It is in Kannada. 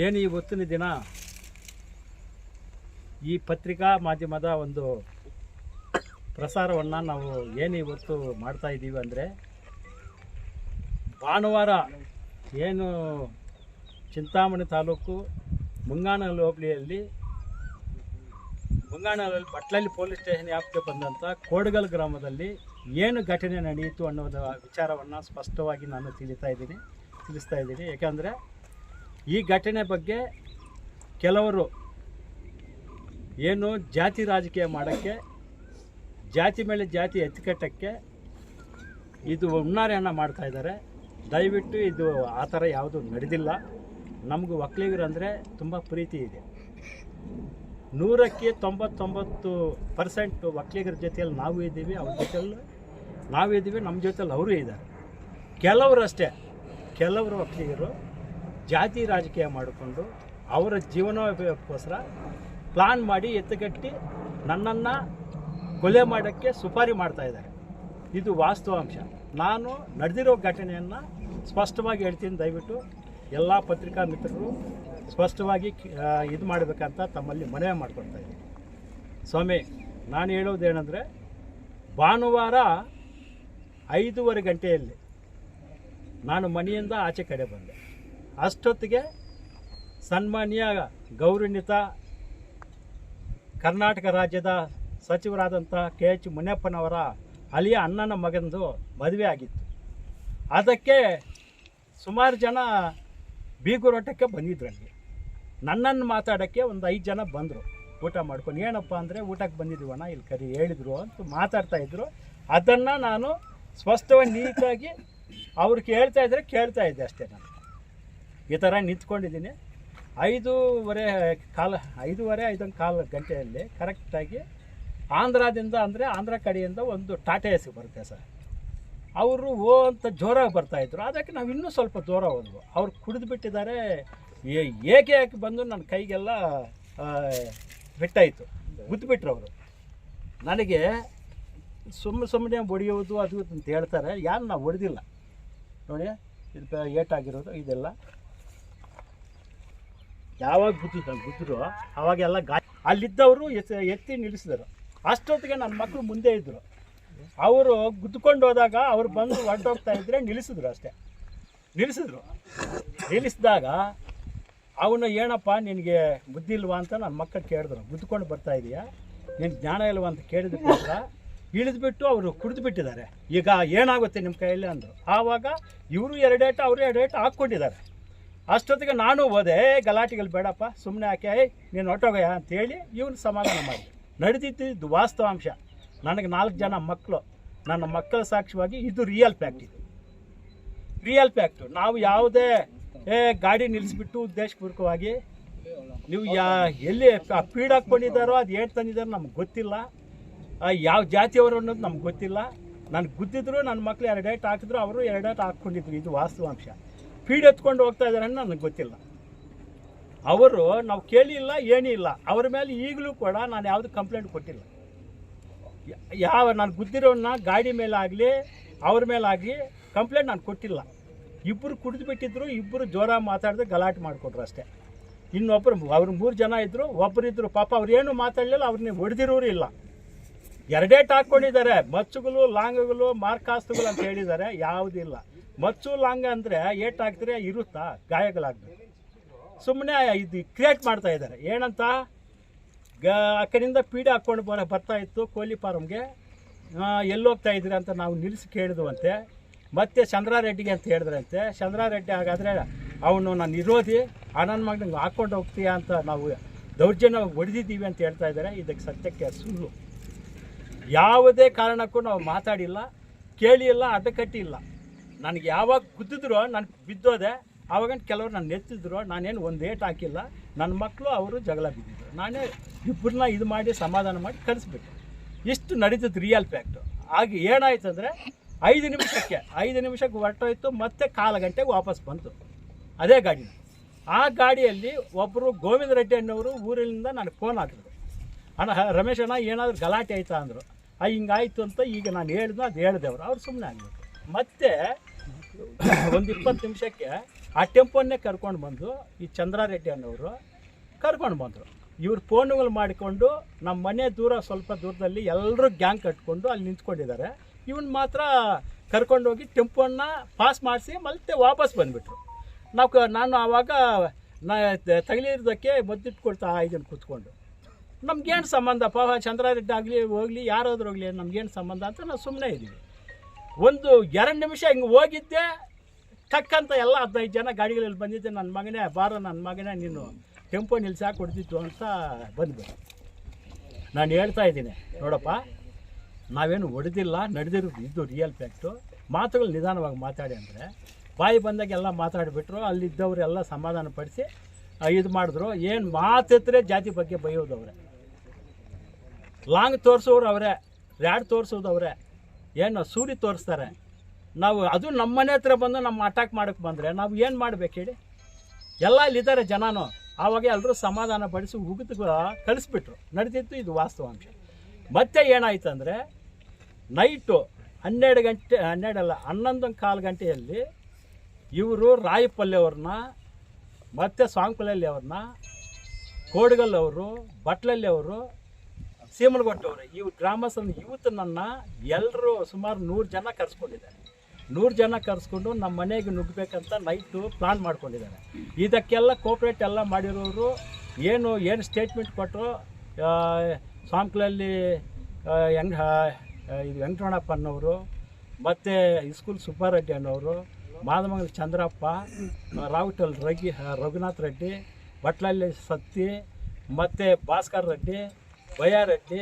ಏನು ಇವತ್ತಿನ ದಿನ? ಈ ಪತ್ರಿಕಾ ಮಾಧ್ಯಮದ ಒಂದು ಪ್ರಸಾರವನ್ನು ನಾವು ಏನು ಇವತ್ತು ಮಾಡ್ತಾ ಇದ್ದೀವಿ ಅಂದರೆ, ಭಾನುವಾರ ಏನು ಚಿಂತಾಮಣಿ ತಾಲೂಕು ಮುಂಗಾನಲ್ ಹೋಬಳಿಯಲ್ಲಿ, ಮುಂಗಾನಹಳ್ಳಿ ಬಟ್ಲಲ್ಲಿ ಪೊಲೀಸ್ ಸ್ಟೇಷನ್ ಯಾಪ್ಗೆ ಬಂದಂಥ ಕೋಡ್ಗಲ್ ಗ್ರಾಮದಲ್ಲಿ ಏನು ಘಟನೆ ನಡೆಯಿತು ಅನ್ನೋದ ವಿಚಾರವನ್ನು ಸ್ಪಷ್ಟವಾಗಿ ನಾನು ತಿಳಿತಾ ಇದ್ದೀನಿ, ತಿಳಿಸ್ತಾ ಇದ್ದೀನಿ. ಯಾಕಂದರೆ ಈ ಘಟನೆ ಬಗ್ಗೆ ಕೆಲವರು ಏನು ಜಾತಿ ರಾಜಕೀಯ ಮಾಡೋಕ್ಕೆ, ಜಾತಿ ಮೇಲೆ ಜಾತಿ ಎತ್ತಿಕಟ್ಟಕ್ಕೆ ಇದು ಹುಣ್ಣಾರೆಯನ್ನು ಮಾಡ್ತಾ ಇದ್ದಾರೆ. ದಯವಿಟ್ಟು ಇದು ಆ ಥರ ಯಾವುದು ನಡೆದಿಲ್ಲ. ನಮಗೂ ಒಕ್ಕಲಿಗರಂದರೆ ತುಂಬ ಪ್ರೀತಿ ಇದೆ. ನೂರಕ್ಕೆ ತೊಂಬತ್ತೊಂಬತ್ತು ಪರ್ಸೆಂಟ್ ಒಕ್ಕಲಿಗರ ಜೊತೆಯಲ್ಲಿ ನಾವು ಇದ್ದೀವಿ, ಅವ್ರ ಜೊತೆಯಲ್ಲಿ ನಾವು ಇದ್ದೀವಿ, ನಮ್ಮ ಜೊತೆಯಲ್ಲಿ ಅವರು ಇದ್ದಾರೆ. ಕೆಲವರು ಅಷ್ಟೇ, ಕೆಲವರು ಒಕ್ಕಲಿಗರು ಜಾತಿ ರಾಜಕೀಯ ಮಾಡಿಕೊಂಡು ಅವರ ಜೀವನೋಪಯೋಗಕ್ಕೋಸ್ಕರ ಪ್ಲಾನ್ ಮಾಡಿ ಎತ್ತುಗಟ್ಟಿ ನನ್ನನ್ನು ಕೊಲೆ ಮಾಡೋಕ್ಕೆ ಸುಪಾರಿ ಮಾಡ್ತಾ ಇದ್ದಾರೆ. ಇದು ವಾಸ್ತವಾಂಶ ನಾನು ನಡೆದಿರೋ ಘಟನೆಯನ್ನು ಸ್ಪಷ್ಟವಾಗಿ ಹೇಳ್ತೀನಿ. ದಯವಿಟ್ಟು ಎಲ್ಲ ಪತ್ರಿಕಾ ಮಿತ್ರರು ಸ್ಪಷ್ಟವಾಗಿ ಇದು ಮಾಡಬೇಕಂತ ತಮ್ಮಲ್ಲಿ ಮನವಿ ಮಾಡ್ಕೊಳ್ತಾ ಇದ್ದೀನಿ. ಸ್ವಾಮಿ, ನಾನು ಹೇಳೋದೇನೆಂದರೆ, ಭಾನುವಾರ ಐದೂವರೆ ಗಂಟೆಯಲ್ಲಿ ನಾನು ಮನೆಯಿಂದ ಆಚೆ ಕಡೆ ಬಂದೆ. ಅಷ್ಟೊತ್ತಿಗೆ ಸನ್ಮಾನ್ಯ ಗೌರವಾನ್ವಿತ ಕರ್ನಾಟಕ ರಾಜ್ಯದ ಸಚಿವರಾದಂಥ ಕೆ ಎಚ್ ಮುನಿಯಪ್ಪನವರ ಅಲಿಯ ಅಣ್ಣನ ಮಗನದು ಮದುವೆ ಆಗಿತ್ತು. ಅದಕ್ಕೆ ಸುಮಾರು ಜನ ಬೀಗುರೋಟಕ್ಕೆ ಬಂದಿದ್ರು ಅಲ್ಲಿ. ನನ್ನನ್ನು ಮಾತಾಡೋಕ್ಕೆ ಒಂದು ಐದು ಜನ ಬಂದರು. ಊಟ ಮಾಡ್ಕೊಂಡು, ಏನಪ್ಪ ಅಂದರೆ ಊಟಕ್ಕೆ ಬಂದಿದ್ದೀವಣ್ಣ? ಇಲ್ಲಿ ಕರಿ, ಹೇಳಿದರು ಅಂತ ಮಾತಾಡ್ತಾ ಇದ್ರು. ಅದನ್ನು ನಾನು ಸ್ಪಷ್ಟವಾಗಿ ನೀಟಾಗಿ ಅವ್ರು ಕೇಳ್ತಾ ಇದ್ದರೆ ಕೇಳ್ತಾ ಇದ್ದೆ ಅಷ್ಟೇ ನಾನು. ಈ ಥರ ನಿಂತ್ಕೊಂಡಿದ್ದೀನಿ. ಐದೂವರೆ ಕಾಲ, ಐದೂವರೆ, ಐದೊಂದು ಕಾಲು ಗಂಟೆಯಲ್ಲಿ ಕರೆಕ್ಟಾಗಿ ಆಂಧ್ರದಿಂದ ಅಂದರೆ ಆಂಧ್ರ ಕಡೆಯಿಂದ ಒಂದು ಟಾಟಾ ಎಸಿ ಬರುತ್ತೆ ಸರ್. ಅವರು ಓ ಅಂತ ಜೋರಾಗಿ ಬರ್ತಾಯಿದ್ರು ಅದಕ್ಕೆ ನಾವು ಇನ್ನೂ ಸ್ವಲ್ಪ ದೂರ ಹೋದ್ವು. ಅವ್ರು ಕುಡಿದು ಬಿಟ್ಟಿದ್ದಾರೆ. ಏಕೆ ಯಾಕೆ ಬಂದು ನನ್ನ ಕೈಗೆಲ್ಲ ಬಿಟ್ಟಾಯಿತು? ಗುದ್ದುಬಿಟ್ರು ಅವರು. ನನಗೆ ಸುಮ್ಮನೆ ಸುಮ್ಮನೆ ಹೊಡೆಯೋದು ಅದು ಅಂತ ಹೇಳ್ತಾರೆ. ಯಾರು ನಾವು ಹೊಡೆದಿಲ್ಲ. ನೋಡಿ, ಇದು ಏಟಾಗಿರೋದು, ಇದೆಲ್ಲ. ಯಾವಾಗ ಗುದ್ದಿದ್ದು ಗುದ್ದರು ಅವಾಗೆಲ್ಲ ಗಾ ಅಲ್ಲಿದ್ದವರು ಎತ್ ಎತ್ತಿ ನಿಲ್ಲಿಸಿದರು. ಅಷ್ಟೊತ್ತಿಗೆ ನನ್ನ ಮಕ್ಕಳು ಮುಂದೆ ಇದ್ದರು ಅವರು ಗುದ್ದುಕೊಂಡು ಹೋದಾಗ ಅವ್ರು ಬಂದು ಹೊರಟೋಗ್ತಾ ಇದ್ದರೆ ನಿಲ್ಲಿಸಿದ್ರು ಅಷ್ಟೇ. ನಿಲ್ಲಿಸಿದ್ರು. ನಿಲ್ಲಿಸಿದಾಗ ಅವನು ಏನಪ್ಪ, ನಿನಗೆ ಬುದ್ಧಿ ಇಲ್ವಾ ಅಂತ ನನ್ನ ಮಕ್ಕಳು ಕೇಳಿದ್ರು. ಗುದ್ದುಕೊಂಡು ಬರ್ತಾ ಇದೆಯಾ? ನಿನ್ನ ಜ್ಞಾನ ಇಲ್ವಾ ಅಂತ ಕೇಳಿದಕ್ಕೋಸ್ಕರ ಇಳಿದ್ಬಿಟ್ಟು ಅವರು ಕುಡಿದು ಬಿಟ್ಟಿದ್ದಾರೆ ಈಗ ಏನಾಗುತ್ತೆ ನಿಮ್ಮ ಕೈಯಲ್ಲಿ ಅಂದರು. ಆವಾಗ ಇವರು ಎರಡೇಟ ಅವರು ಎರಡೇಟ ಹಾಕ್ಕೊಂಡಿದ್ದಾರೆ. ಅಷ್ಟೊತ್ತಿಗೆ ನಾನು ಹೋದೆ "ಏ, ಗಲಾಟೆಗಳು ಬೇಡಪ್ಪ ಸುಮ್ಮನೆ ಹಾಕಿ ನೀನು ಹೊಟ್ಟೋಗಯ್ಯ ಅಂತೇಳಿ ಇವನು ಸಮಾಧಾನ ಮಾಡಿ ನಡೆದಿದ್ದು ವಾಸ್ತವಾಂಶ. ನನಗೆ ನಾಲ್ಕು ಜನ ಮಕ್ಕಳು ನನ್ನ ಮಕ್ಕಳ ಸಾಕ್ಷಿಯಾಗಿ ಇದು ರಿಯಲ್ ಫ್ಯಾಕ್ಟ್ ಇದು. ರಿಯಲ್ ಫ್ಯಾಕ್ಟು ನಾವು ಯಾವುದೇ ಏ ಗಾಡಿ ನಿಲ್ಲಿಸ್ಬಿಟ್ಟು ಉದ್ದೇಶಪೂರ್ವಕವಾಗಿ ನೀವು ಯಾ ಎಲ್ಲಿ ಪೀಡ್ ಹಾಕ್ಕೊಂಡಿದ್ದಾರೋ ಅದು ಏನು ತಂದಿದ್ದಾರೋ ನಮ್ಗೆ ಗೊತ್ತಿಲ್ಲ. ಯಾವ ಜಾತಿಯವರು ಅನ್ನೋದು ನಮ್ಗೆ ಗೊತ್ತಿಲ್ಲ. ನನಗೆ ಗುದ್ದಿದ್ರು ನನ್ನ ಮಕ್ಕಳು ಎರಡು ಏಟ್ ಹಾಕಿದ್ರು ಅವರು ಎರಡು ಏಟ್ ಹಾಕ್ಕೊಂಡಿದ್ರು. ಇದು ವಾಸ್ತವಾಂಶ. ಫೀಡ್ ಎತ್ಕೊಂಡು ಹೋಗ್ತಾ ಇದ್ದಾರೆ ಅಂತ ನನಗೆ ಗೊತ್ತಿಲ್ಲ. ಅವರು ನಾವು ಕೇಳಿಲ್ಲ ಏನೂ ಇಲ್ಲ ಅವರ ಮೇಲೆ ಈಗಲೂ ಕೂಡ ನಾನು ಯಾವುದು ಕಂಪ್ಲೇಂಟ್ ಕೊಟ್ಟಿಲ್ಲ. ಯಾವ ನಾನು ಗುದ್ದಿರೋನ್ನ ಗಾಡಿ ಮೇಲೆ ಆಗಲಿ ಅವ್ರ ಮೇಲಾಗಲಿ ಕಂಪ್ಲೇಂಟ್ ನಾನು ಕೊಟ್ಟಿಲ್ಲ. ಇಬ್ಬರು ಕುಡಿದು ಬಿಟ್ಟಿದ್ರು ಇಬ್ಬರು ಜ್ವರ ಮಾತಾಡಿದ್ರೆ ಗಲಾಟೆ ಮಾಡಿಕೊಟ್ರು ಅಷ್ಟೇ. ಇನ್ನೊಬ್ಬರು ಅವ್ರು ಮೂರು ಜನ ಇದ್ದರು ಒಬ್ಬರಿದ್ದರು ಪಾಪ ಅವ್ರೇನು ಮಾತಾಡಲಿಲ್ಲ ಅವ್ರನ್ನ ಹೊಡೆದಿರೋರು ಇಲ್ಲ. ಎರಡೇಟ್ ಹಾಕ್ಕೊಂಡಿದ್ದಾರೆ ಮಚ್ಚುಗಳು ಲಾಂಗ್ಗಳು ಮಾರ್ಕಾಸ್ತುಗಳು ಅಂತ ಹೇಳಿದ್ದಾರೆ ಯಾವುದಿಲ್ಲ ಮಚ್ಚು ಲಾಂಗ ಅಂದರೆ ಏಟ್ ಇರುತ್ತಾ? ಗಾಯಗಳಾಗಬೇಕು. ಸುಮ್ಮನೆ ಇದು ಕ್ರಿಯೇಟ್ ಮಾಡ್ತಾ ಇದ್ದಾರೆ. ಏನಂತ? ಗ ಆ ಪೀಡೆ ಹಾಕ್ಕೊಂಡು ಬರ ಬರ್ತಾ ಇತ್ತು ಕೋಲಿ ಫಾರಮ್ಗೆ ಎಲ್ಲೋಗ್ತಾ ಇದ್ದೀರಿ ಅಂತ ನಾವು ನಿಲ್ಲಿಸಿ ಕೇಳಿದ್ವಂತೆ. ಮತ್ತೆ ಚಂದ್ರಾರೆಡ್ಡಿಗೆ ಅಂತ ಹೇಳಿದ್ರಂತೆ. ಚಂದ್ರಾರೆಡ್ಡಿ ಹಾಗಾದರೆ ಅವನು ನಾನು ವಿರೋಧಿ ಅನನ್ ಮಗನಿಗೆ ಹಾಕ್ಕೊಂಡು ಹೋಗ್ತೀಯ ಅಂತ ನಾವು ದೌರ್ಜನ್ಯ ಹೊಡೆದಿದ್ದೀವಿ ಅಂತ ಹೇಳ್ತಾ ಇದ್ದಾರೆ. ಇದಕ್ಕೆ ಸತ್ಯಕ್ಕೆ ಸುಳ್ಳು. ಯಾವುದೇ ಕಾರಣಕ್ಕೂ ನಾವು ಮಾತಾಡಿಲ್ಲ, ಕೇಳಿಲ್ಲ ಅಡ್ಡಕಟ್ಟಿಲ್ಲ ನನಗೆ ಯಾವಾಗ ಗುದ್ದಿದ್ರು ನಾನು ಬಿದ್ದೋದೆ, ಆವಾಗ ಕೆಲವರು ನಾನು ನೆತ್ತಿದ್ರು, ನಾನೇನು ಒಂದು ಏಟ್ ಹಾಕಿಲ್ಲ. ನನ್ನ ಮಕ್ಕಳು ಅವರು ಜಗಳ ಬಿದ್ದಿದ್ರು. ನಾನೇ ಇಬ್ಬರನ್ನ ಇದು ಮಾಡಿ, ಸಮಾಧಾನ ಮಾಡಿ ಕಲಿಸ್ಬಿಟ್ಟೆ ಇಷ್ಟು ನಡೀತದೆ ರಿಯಲ್ ಫ್ಯಾಕ್ಟು ಆಗ ಏನಾಯ್ತು ಅಂದರೆ, ಐದು ನಿಮಿಷಕ್ಕೆ ಐದು ನಿಮಿಷಕ್ಕೆ ಹೊರಟೋಯ್ತು, ಮತ್ತೆ ಕಾಲು ಗಂಟೆಗೆ ವಾಪಸ್ ಬಂತು. ಅದೇ ಗಾಡಿ. ಆ ಗಾಡಿಯಲ್ಲಿ ಒಬ್ಬರು ಗೋವಿಂದ ರೆಡ್ಡಿ ಅನ್ನೋರು ಊರಿನಿಂದ ನನಗೆ ಫೋನ್ ಹಾಕಿದ್ರು. ಅಣ್ಣ ರಮೇಶ್ ಅಣ್ಣ, ಏನಾದರೂ ಗಲಾಟೆ ಆಯ್ತಾ ಅಂದರು. ಆ, ಹಿಂಗಾಯ್ತು ಅಂತ ಈಗ ನಾನು ಹೇಳ್ದೆ ಅದು ಹೇಳಿದೆ ಅವರು. ಅವ್ರು ಸುಮ್ಮನೆ ಆಗಬೇಕು ಮತ್ತೆ ಒಂದು ಇಪ್ಪತ್ತು ನಿಮಿಷಕ್ಕೆ ಆ ಟೆಂಪೋನ್ನೇ ಕರ್ಕೊಂಡು ಬಂದು ಈ ಚಂದ್ರಾರೆಡ್ಡಿ ಅನ್ನೋರು ಕರ್ಕೊಂಡು ಬಂದರು. ಇವ್ರು ಫೋನುಗಳು ಮಾಡಿಕೊಂಡು ನಮ್ಮ ಮನೆ ದೂರ ಸ್ವಲ್ಪ ದೂರದಲ್ಲಿ ಎಲ್ಲರೂ ಗ್ಯಾಂಗ್ ಕಟ್ಕೊಂಡು ಅಲ್ಲಿ ನಿಂತ್ಕೊಂಡಿದ್ದಾರೆ. ಇವನ್ ಮಾತ್ರ ಕರ್ಕೊಂಡೋಗಿ ಟೆಂಪೋನ್ನ ಪಾಸ್ ಮಾಡಿಸಿ ಮತ್ತೆ ವಾಪಸ್ ಬಂದುಬಿಟ್ರು. ನಾವು ನಾನು ಆವಾಗ ನಾ ತಗಲಿರೋದಕ್ಕೆ ಮದ್ದಿಟ್ಟು ಕೊಡ್ತಾ ಇದನ್ನು ಕೂತ್ಕೊಂಡು. ನಮ್ಗೇನು ಸಂಬಂಧಪ್ಪ ಚಂದ್ರಾರೆಡ್ಡಿ ಆಗಲಿ, ಹೋಗಲಿ, ಯಾರಾದರೂ ಹೋಗಲಿ, ನಮ್ಗೇನು ಸಂಬಂಧ ಅಂತ ನಾವು ಸುಮ್ಮನೆ ಇದ್ದೀವಿ. ಒಂದು ಎರಡು ನಿಮಿಷ ಹಿಂಗೆ ಹೋಗಿದ್ದೆ, ತಕ್ಕಂತ ಎಲ್ಲ ಹದಿನೈದು ಜನ ಗಾಡಿಗಳಲ್ಲಿ ಬಂದಿದ್ದೆ. ನನ್ನ ಮಗನೇ, ಬಾರ ನನ್ನ ಮಗನೇ, ನೀನು ಟೆಂಪೋ ನಿಲ್ಸಾಕ್ ಕೊಡ್ತಿತ್ತು ಅಂತ ಬಂದ್ಬಿಟ್ಟು ನಾನು ಹೇಳ್ತಾ ಇದ್ದೀನಿ, ನೋಡಪ್ಪ, ನಾವೇನು ಹೊಡೆದಿಲ್ಲ ನಡೆದಿರೋದು ಇದು ರಿಯಲ್ ಫ್ಯಾಕ್ಟು ಮಾತುಗಳು ನಿಧಾನವಾಗಿ ಮಾತಾಡಿ ಅಂದರೆ, ಬಾಯಿ ಬಂದಾಗ ಎಲ್ಲ ಮಾತಾಡಿಬಿಟ್ರು, ಅಲ್ಲಿದ್ದವರೆಲ್ಲ ಸಮಾಧಾನ ಪಡಿಸಿ ಇದು ಮಾಡಿದ್ರು. ಏನು ಮಾತಿದ್ರೆ ಜಾತಿ ಬಗ್ಗೆ ಬೈಯೋದವ್ರೆ. ಲಾಂಗ್ ತೋರಿಸೋರು ಅವರೇ, ರ್ಯಾಡ್ ತೋರಿಸೋದವ್ರೆ. ಏನು ಸೂರಿ ತೋರಿಸ್ತಾರೆ? ನಾವು ಅದು ನಮ್ಮ ಮನೆ ಹತ್ರ ಬಂದು ನಮ್ಮ ಅಟ್ಯಾಕ್ ಮಾಡೋಕ್ಕೆ ಬಂದರೆ ನಾವು ಏನು ಮಾಡ್ಬೇಕು ಹೇಳಿ? ಎಲ್ಲ ಇಲ್ಲಿದ್ದಾರೆ ಜನನೂ. ಆವಾಗ ಎಲ್ಲರೂ ಸಮಾಧಾನ ಪಡಿಸಿ ಉಗಿದು ಕಳಿಸ್ಬಿಟ್ರು. ನಡೆದಿತ್ತು ಇದು ವಾಸ್ತವಾಂಶ. ಮತ್ತೆ ಏನಾಯ್ತು ಅಂದರೆ ನೈಟು ಹನ್ನೆರಡು ಗಂಟೆ ಹನ್ನೆರಡಲ್ಲ ಹನ್ನೊಂದು ಕಾಲು ಗಂಟೆಯಲ್ಲಿ ಇವರು ರಾಯಪಲ್ಲಿ ಅವ್ರನ್ನ, ಮತ್ತು ಸ್ವಾಂಕುಲಲ್ಲಿ ಅವ್ರನ್ನ, ಕೋಡ್ಗಲ್ ಅವರು, ಬಟ್ಲಲ್ಲಿ ಅವರು ಸೀಮಲಗೊಟ್ಟವರು ಇವು ಗ್ರಾಮಸ್ಥನ ಯೂತ್ನನ್ನು ಎಲ್ಲರೂ ಸುಮಾರು ನೂರು ಜನ ಕರೆಸ್ಕೊಂಡಿದ್ದಾರೆ. ನೂರು ಜನ ಕರೆಸ್ಕೊಂಡು ನಮ್ಮ ಮನೆಗೆ ನುಗ್ಗಬೇಕಂತ ನೈಟು ಪ್ಲಾನ್ ಮಾಡ್ಕೊಂಡಿದ್ದಾರೆ. ಇದಕ್ಕೆಲ್ಲ ಕೋಪ್ರೇಟ್ ಎಲ್ಲ ಮಾಡಿರೋರು ಏನು ಏನು ಸ್ಟೇಟ್ಮೆಂಟ್ ಕೊಟ್ಟರು ಸ್ವಾಂಕ್ಲಲ್ಲಿ ಹೆಂಗ ಇದು ವೆಂಕಟರಮಣಪ್ಪ ಅನ್ನೋರು, ಮತ್ತು ಇಸ್ಕೂಲ್ ಸುಬ್ಬಾರೆಡ್ಡಿ ಅನ್ನೋರು, ಮಾದಮಂಗಲ ಚಂದ್ರಪ್ಪ ರಾವುಟಲ್ ರಗಿ ರಘುನಾಥ್ ರೆಡ್ಡಿ ಬಟ್ಲಲ್ಲಿ ಸತ್ತಿ, ಮತ್ತು ಭಾಸ್ಕರ್ ರೆಡ್ಡಿ ભયારક છે